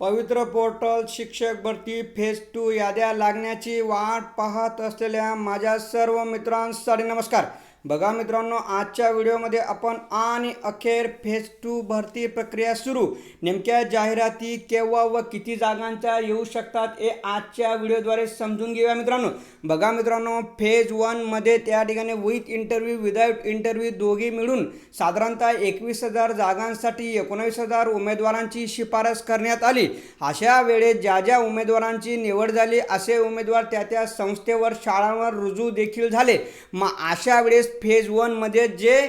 पवित्र पोर्टल शिक्षक भरती फेज टू याद्या लागण्याची वाट पाहत असलेल्या माझ्या सर्व मित्रांसाठी नमस्कार. बघा मित्रांनो आजच्या व्हिडिओमध्ये आपण आणि अखेर फेज टू भरती प्रक्रिया सुरू. नेमक्या जाहिराती केव्हा व किती जागांच्या येऊ शकतात हे आजच्या व्हिडिओद्वारे समजून घेऊया मित्रांनो. बघा मित्रांनो फेज वनमध्ये त्या ठिकाणी विथ इंटरव्ह्यू विदाऊट इंटरव्ह्यू दोघी मिळून साधारणतः एकवीस हजार जागांसाठी एकोणावीस हजार उमेदवारांची शिफारस करण्यात आली. अशा वेळेस ज्या ज्या उमेदवारांची निवड झाली असे उमेदवार त्या त्या संस्थेवर शाळांवर रुजू देखील झाले. मग अशा वेळेस फेज वनमध्ये जे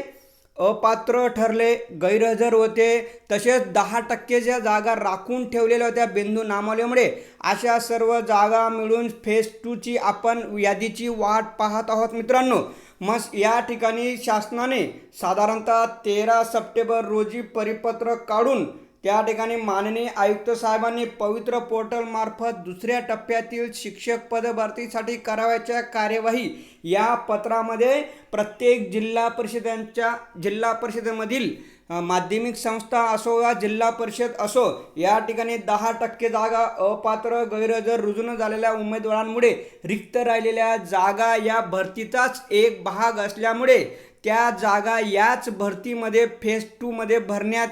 अपात्र ठरले गैरहजर होते तसेच दहा टक्के ज्या जागा राखून ठेवलेल्या होत्या बिंदू नामावलीमुळे अशा सर्व जागा मिळून फेज टूची आपण यादीची वाट पाहत आहोत मित्रांनो. मग या ठिकाणी शासनाने साधारणतः तेरा सप्टेंबर रोजी परिपत्रक काढून त्या ठिकाणी माननीय आयुक्त साहेबांनी पवित्र पोर्टलमार्फत दुसऱ्या टप्प्यातील शिक्षक पदभरतीसाठी करावयाच्या कार्यवाही या पत्रामध्ये प्रत्येक जिल्हा परिषदांच्या जिल्हा परिषदेमधील माध्यमिक संस्था असो या जिल्हा परिषद असो या ठिकाणी दहा टक्के जागा अपात्र गैरहजर रुजून झालेल्या उमेदवारांमुळे रिक्त राहिलेल्या जागा या भरतीचाच एक भाग असल्यामुळे त्या जागा याच भरतीमध्ये फेज टूमध्ये भरण्यात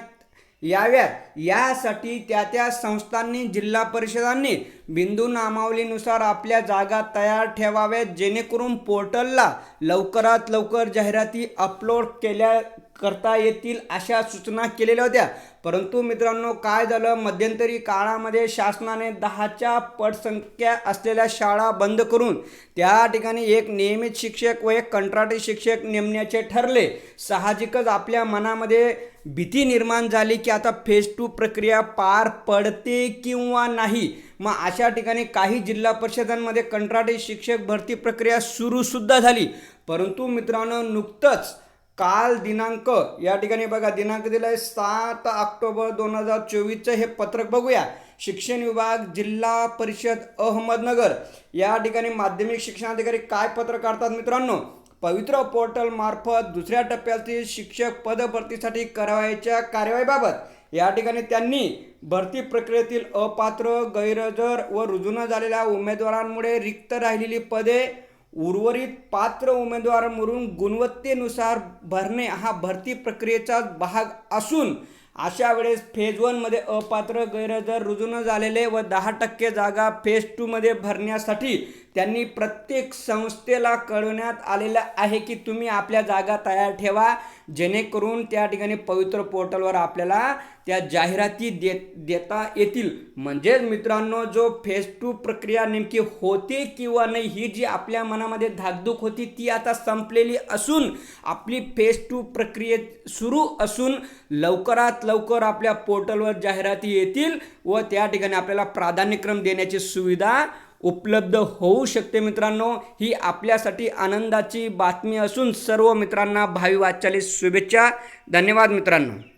याव्यात. यासाठी त्या त्या संस्थांनी जिल्हा परिषदांनी बिंदू नामावलीनुसार आपल्या जागा तयार ठेवाव्यात जेणेकरून पोर्टलला लवकरात लवकर जाहिराती अपलोड केल्या करता येतील अशा सूचना केलेल्या होत्या. परंतु मित्रांनो काय झालं? मध्यंतरी काळामध्ये शासनाने दहाच्या पटसंख्या असलेल्या शाळा बंद करून त्या ठिकाणी एक नियमित शिक्षक व एक कंत्राटी शिक्षक नेमण्याचे ठरले. साहजिकच आपल्या मनामध्ये भीती निर्माण झाली की आता फेज टू प्रक्रिया पार पडते किंवा नाही. मग अशा ठिकाणी काही जिल्हा परिषदांमध्ये कंत्राटी शिक्षक भरती प्रक्रिया सुरूसुद्धा झाली. परंतु मित्रांनो नुकतंच काल दिनांक या ठिकाणी बघा दिनांक दिलाय सात ऑक्टोबर दोन हजार चोवीसचं हे पत्रक बघूया. शिक्षण विभाग जिल्हा परिषद अहमदनगर. या ठिकाणी माध्यमिक शिक्षणाधिकारी काय पत्र काढतात मित्रांनो? पवित्र पोर्टल मार्फत दुसऱ्या टप्प्यातील शिक्षक पद भरतीसाठी करावयाच्या कार्यवाहीबाबत. या ठिकाणी त्यांनी भरती प्रक्रियेतील अपात्र गैरहजर व रुजून झालेल्या उमेदवारांमुळे रिक्त राहिलेली पदे उर्वरित पात्र उमेदवारांवरून गुणवत्तेनुसार भरणे हा भरती प्रक्रियेचा भाग असून अशा वेळेस फेज वनमध्ये अपात्र गैरहजर रुजून झालेले व दहा टक्के जागा फेज टूमध्ये भरण्यासाठी त्यांनी प्रत्येक संस्थेला कळवण्यात आलेलं आहे की तुम्ही आपल्या जागा तयार ठेवा जेणेकरून त्या ठिकाणी पवित्र पोर्टलवर आपल्याला त्या जाहिराती देत देता येतील. म्हणजेच मित्रांनो जो फेज टू प्रक्रिया नेमकी होते किंवा नाही ही जी आपल्या मनामध्ये धाकधूक होती ती आता संपलेली असून आपली फेज टू प्रक्रियेत सुरू असून लवकरात लवकर आपल्या पोर्टलवर जाहिराती येतील व त्या ठिकाणी आपल्याला प्राधान्यक्रम देण्याची सुविधा उपलब्ध होऊ शकते मित्रांनो. ही आपल्यासाठी आनंदाची बातमी असून सर्व मित्रांना भावी वाटचाली शुभेच्छा. धन्यवाद मित्रांनो.